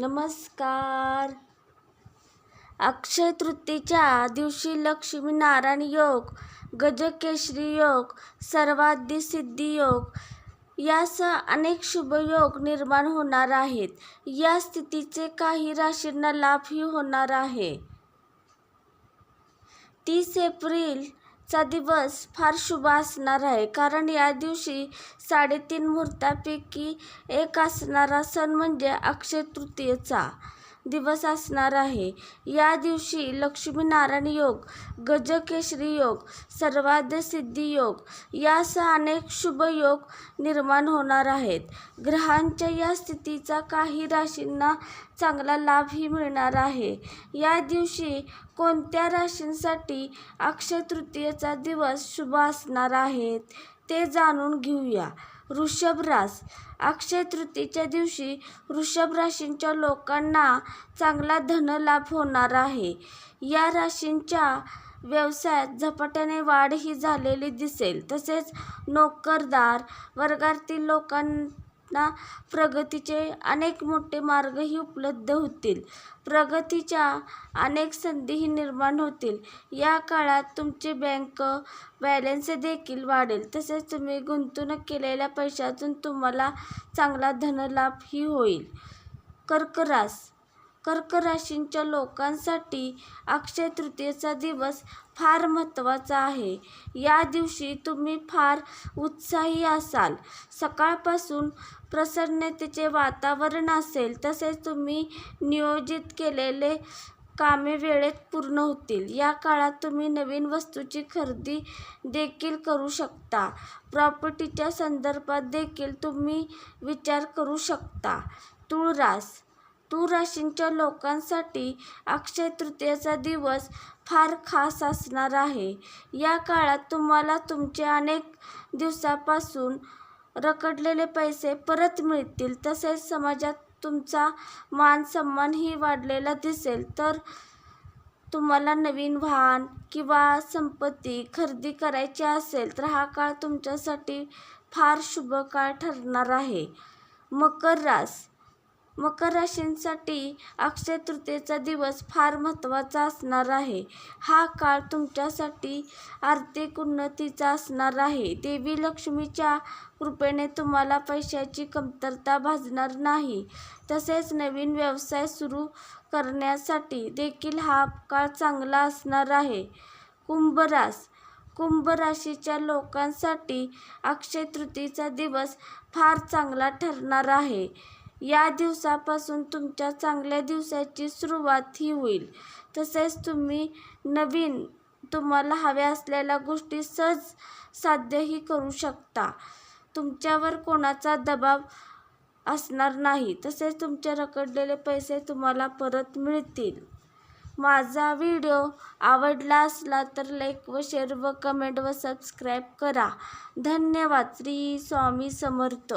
नमस्कार. अक्षय तृतीच्या दिवशी लक्ष्मीनारायण योग गजकेशरी योग सर्वाधी सिद्धी योग यासह अनेक शुभयोग निर्माण होणार आहेत. या स्थितीचे काही राशींना लाभही होणार आहे. तीस एप्रिल चा दिवस फार शुभ असणार आहे. कारण या दिवशी साडेतीन मुहूर्तापैकी एक असणारा सण म्हणजे अक्षय तृतीयेचा दिवस असणार आहे. या दिवशी लक्ष्मीनारायण योग गजकेशरी योग सर्वाद्य सिद्धी योग यासह अनेक शुभ योग निर्माण होणार आहेत. ग्रहांच्या या स्थितीचा काही राशींना चांगला लाभही मिळणार आहे. या दिवशी कोणत्या राशींसाठी अक्षय तृतीयेचा दिवस शुभ असणार आहेत ते जाणून घेऊया. वृषभ रास अक्षय तृतीयेच्या दिवशी वृषभ राशींच्या लोकांना चांगला धनलाभ होणार आहे. या राशींच्या व्यवसायात झपाट्याने वाढ ही झालेली दिसेल. तसेच नोकरदार वर्गातील लोकां ना प्रगतीचे अनेक मोठे मार्गही उपलब्ध होतील. प्रगतीच्या अनेक संधीही निर्माण होतील. या काळात तुमचे बँक बॅलन्स देखील वाढेल. तसेच तुम्ही गुंतवणूक केलेल्या पैशातून तुम्हाला चांगला धनलाभही होईल. कर्क रास कर्क राशींच्या लोकांसाठी अक्षय तृतीयेचा दिवस फार महत्त्वाचा आहे. या दिवशी तुम्ही फार उत्साही असाल. सकाळपासून प्रसन्नतेचे वातावरण असेल तसेच तुम्ही नियोजित केलेले कामे वेळेत पूर्ण होतील. या काळात तुम्ही नवीन वस्तूची खरेदी देखील करू शकता. प्रॉपर्टीच्या संदर्भात देखील तुम्ही विचार करू शकता. तुळरास रास राशींच्या लोकांसाठी अक्षय तृतीयेचा दिवस फार खास असणार आहे. या काळात तुम्हाला तुमचे अनेक दिवसापासून रखडलेले पैसे परत मिळतील. तसेच समाजात तुमचा मान सन्मानही वाढलेला दिसेल. तर तुम्हाला नवीन वाहन किंवा संपत्ती खरेदी करायची असेल तर हा काळ तुमच्यासाठी फार शुभ काळ ठरणार आहे. मकर रास मकर राशींसाठी अक्षय तृतीयेचा दिवस फार महत्त्वाचा असणार आहे. हा काळ तुमच्यासाठी आर्थिक उन्नतीचा असणार आहे. देवी लक्ष्मीच्या कृपेने तुम्हाला पैशाची कमतरता भासणार नाही. तसेच नवीन व्यवसाय सुरू करण्यासाठी देखील हा काळ चांगला असणार आहे. कुंभ रास कुंभ राशीच्या लोकांसाठी अक्षय तृतीयेचा दिवस फार चांगला ठरणार आहे. या दिवसापासून तुमच्या चांगल्या दिवसाची सुरुवात ही होईल. तसेच तुम्ही नवीन तुम्हाला हव्या असलेल्या गोष्टी सहज साध्यही करू शकता. तुमच्यावर कोणाचा दबाव असणार नाही. तसेच तुमचे रखडलेले पैसे तुम्हाला परत मिळतील. माझा व्हिडिओ आवडला असला तर लाईक व शेअर व कमेंट व सबस्क्राईब करा. धन्यवाद. श्री स्वामी समर्थ.